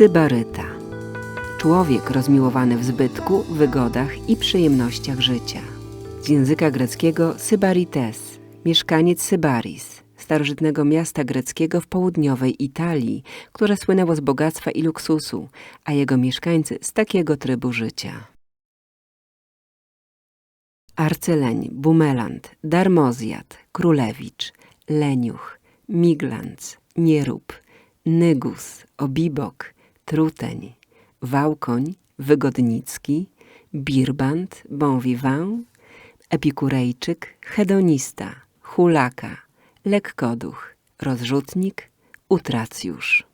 Sybaryta. Człowiek rozmiłowany w zbytku, wygodach i przyjemnościach życia. Z języka greckiego Sybarites, mieszkaniec Sybaris, starożytnego miasta greckiego w południowej Italii, które słynęło z bogactwa i luksusu, a jego mieszkańcy z takiego trybu życia. Arcyleń, Bumeland, Darmozjad, Królewicz, Leniuch, Miglanc, Nierób, Nygus, Obibok, Truteń, Wałkoń, Wygodnicki, Birbant, Bon vivant, Epikurejczyk, Hedonista, Hulaka, Lekkoduch, Rozrzutnik, Utracjusz.